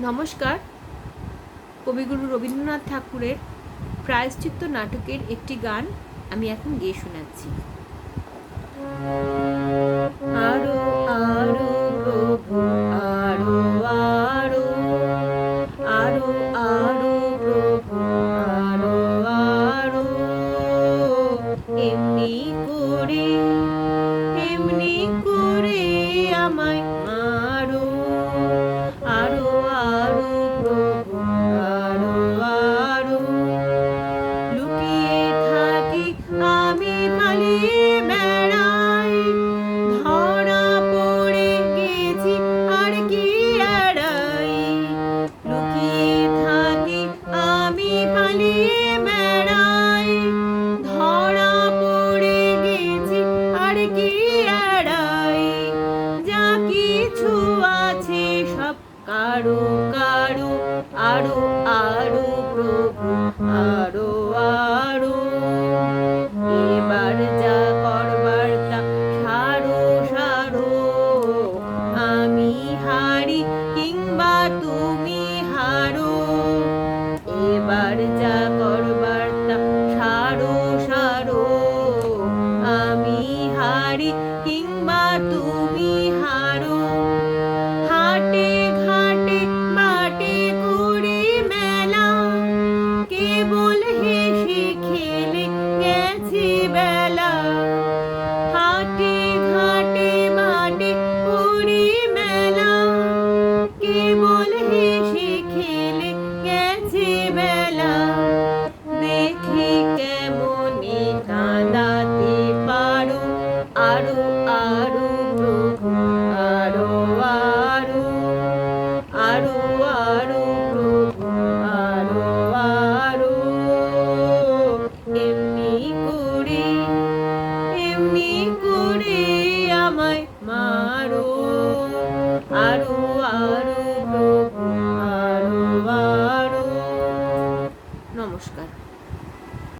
নমস্কার। কবিগুরু রবীন্দ্রনাথ ঠাকুরের প্রায়শ্চিত্ত নাটকের একটি গান আমি এখন গেয়ে শোনাচ্ছি। আরও আরও প্রভু, আরও আরও আরও আরও প্রভু, আরও আরও, এমনি করে এমনি করে আমায় আরও কারও কারও, আরও আরও প্রভু, আরও আরও। এবার যা করবার তা সারো সারো। আমি হারি কিংবা তুমি হারো। এবার যা গেছে বেলা। হাটে ঘাটে মাটে মেলা। কেবল হেসে খেলে গেছে বেলা। দেখি কেমনে কাঁদাতে পারো, আরও আরও এমনি করে আমায় মারো। আরও